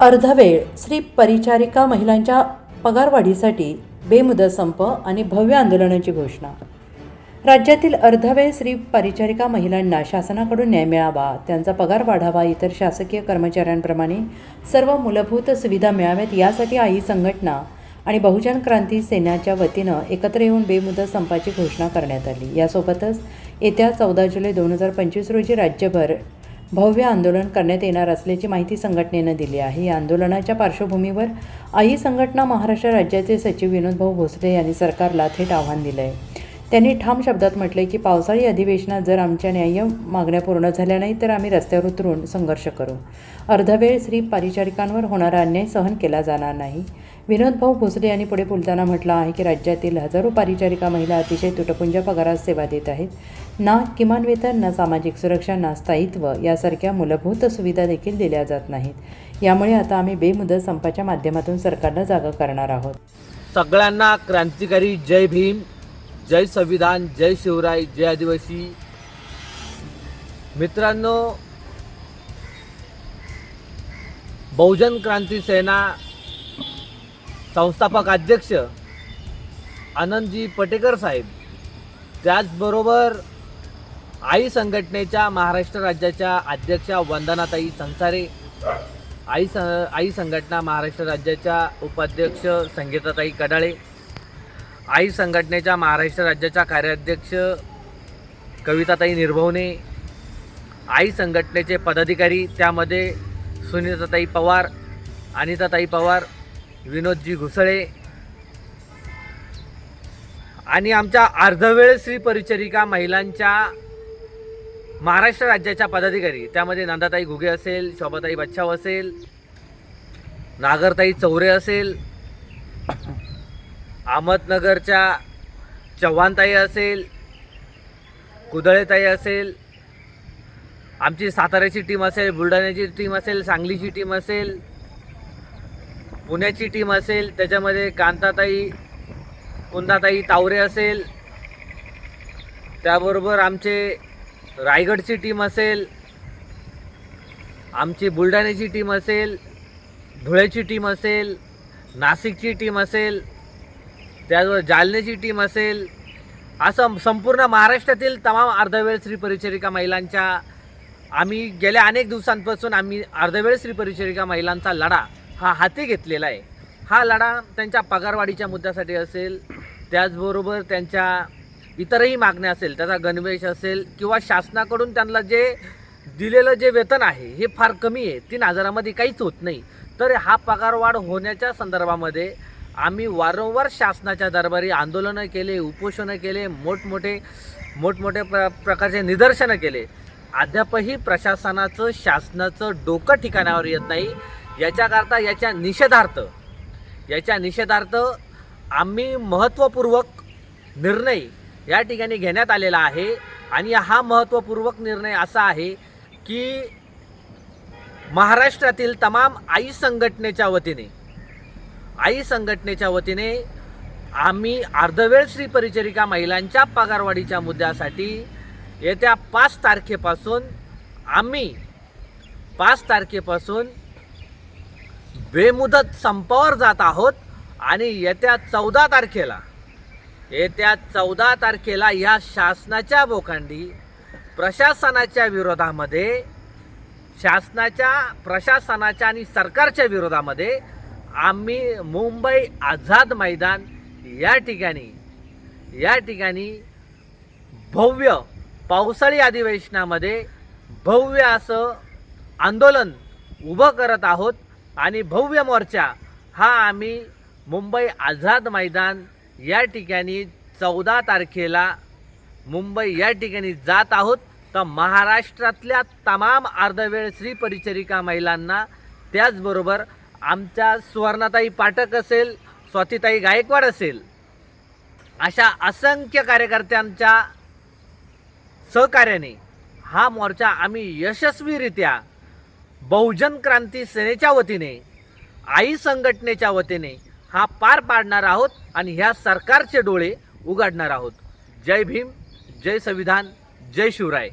अर्धवेळ श्री परिचारिका महिलांच्या पगारवाढीसाठी बेमुदत संप आणि भव्य आंदोलनाची घोषणा. राज्यातील अर्धवेळ श्री परिचारिका महिलांना शासनाकडून न्याय मिळावा त्यांचा पगार वाढावा इतर शासकीय कर्मचाऱ्यांप्रमाणे सर्व मूलभूत सुविधा मिळाव्यात यासाठी आई संघटना आणि बहुजन क्रांती सेनाच्या वतीनं एकत्र येऊन बेमुदत संपाची घोषणा करण्यात आली. यासोबतच येत्या चौदा जुलै दोन हजार पंचवीस रोजी राज्यभर भव्य आंदोलन करण्यात येणार असल्याची माहिती संघटनेनं दिली आहे. या आंदोलनाच्या पार्श्वभूमीवर आई संघटना महाराष्ट्र राज्याचे सचिव विनोदभाऊ भोसले यांनी सरकारला थेट आव्हान दिलं आहे त्यांनी ठाम शब्दात म्हटले की पावसाळी अधिवेशनात जर आमच्या न्याय्य मागण्या पूर्ण झाल्या नाही तर आम्ही रस्त्यावर उतरून संघर्ष करू. अर्धवेळ स्त्री परिचारिकांवर होणारा अन्याय सहन केला जाणार नाही. विनोदभाऊ भोसले यांनी पुढे बोलताना म्हटलं आहे की राज्यातील हजारो परिचारिका महिला अतिशय तुटपुंज पगारात सेवा देत आहेत. ना किमान वेतन ना सामाजिक सुरक्षा ना स्थायित्व यासारख्या मूलभूत सुविधा देखील दिल्या जात नाहीत. यामुळे आता आम्ही बेमुदत संपाच्या माध्यमातून सरकारला जागा करणार आहोत. सगळ्यांना क्रांतिकारी जय भीम. जय संविधान जय शिवराय जय आदिवासी. मित्रांनो बहुजन क्रांती सेना संस्थापक अध्यक्ष आनंदजी पटेकर साहेब त्याचबरोबर आई संघटनेच्या महाराष्ट्र राज्याच्या अध्यक्षा वंदनाताई संसारे आई स आई संघटना महाराष्ट्र राज्याच्या उपाध्यक्ष संगीताताई कडाळे आई संघटनेच्या महाराष्ट्र राज्याच्या कार्याध्यक्ष कविताताई निर्भवने आई संघटनेचे पदाधिकारी त्यामध्ये सुनीताताई पवार अनिताताई पवार विनोदजी घुसळे आणि आमच्या अर्धवेळ श्री परिचरिका महिलांच्या महाराष्ट्र राज्याच्या पदाधिकारी. त्यामध्ये नंदाताई घुगे असेल शोभाताई बच्छाव असेल नागरताई चौरे असेल अहमदनगरच्या चव्हाणताई असेल कुदळेताई असेल आमची साताऱ्याची टीम असेल बुलढाण्याची टीम असेल सांगलीची टीम असेल पुण्याची टीम असेल त्याच्यामध्ये कांताताई कुंदाताई तावरे असेल त्याबरोबर आमचे रायगडची टीम असेल आमची बुलढाण्याची टीम असेल धुळ्याची टीम असेल नाशिकची टीम असेल त्याचबरोबर जालन्याची टीम असेल असं संपूर्ण महाराष्ट्रातील तमाम अर्धवेळ श्रीपरिचरिका परिचरिका महिलांच्या आम्ही गेल्या अनेक दिवसांपासून आम्ही अर्धवेळ श्रीपरिचरिका परिचरिका महिलांचा लढा हा हाती घेतलेला आहे. हा लढा त्यांच्या पगारवाढीच्या मुद्द्यासाठी असेल त्याचबरोबर त्यांच्या इतरही मागण्या असेल त्याचा गणवेश असेल किंवा शासनाकडून त्यांना जे दिलेलं जे वेतन आहे हे फार कमी आहे तीन हजारामध्ये काहीच होत नाही. तर हा पगारवाढ होण्याच्या संदर्भामध्ये आम्ही वारंवार शासनाच्या दरबारी आंदोलनं केले उपोषणं केले मोठमोठे मोठमोठे प्र प्रकारचे निदर्शनं केले. अद्यापही प्रशासनाचं शासनाचं डोकं ठिकाणावर येत नाही. याच्याकरता याच्या निषेधार्थ याच्या निषेधार्थ आम्ही महत्त्वपूर्वक निर्णय या ठिकाणी घेण्यात आलेला आहे. आणि हा महत्त्वपूर्वक निर्णय असा आहे की महाराष्ट्रातील तमाम आई संघटनेच्या वतीने आई संघटनेच्या वतीने आम्ही अर्धवेळ श्री परिचरिका महिलांच्या पगारवाढीच्या मुद्द्यासाठी येत्या पाच तारखेपासून आम्ही पाच तारखेपासून बेमुदत संपावर जात आहोत आणि येत्या चौदा तारखेला येत्या चौदा तारखेला या शासनाच्या बोकांडी प्रशासनाच्या विरोधामध्ये शासनाच्या प्रशासनाच्या आणि सरकारच्या विरोधामध्ये आम्ही मुंबई आझाद मैदान या ठिकाणी या ठिकाणी भव्य पावसाळी अधिवेशनामध्ये भव्य असं आंदोलन उभं करत आहोत आणि भव्य मोर्चा हा आम्ही मुंबई आझाद मैदान या ठिकाणी चौदा तारखेला मुंबई या ठिकाणी जात आहोत. तर महाराष्ट्रातल्या तमाम अर्धवेळ श्री परिचरिका महिलांना त्याचबरोबर आमच्या सुवर्णाताई पाठक असेल स्वातीताई गायकवाड असेल अशा असंख्य कार्यकर्त्यांच्या सहकार्याने हा मोर्चा आम्ही यशस्वीरित्या बहुजन क्रांती सेनेच्या वतीने आई संघटनेच्या वतीने हा पार पाडणार आहोत आणि ह्या सरकारचे डोळे उघडणार आहोत. जय भीम जय संविधान जय शिवराय.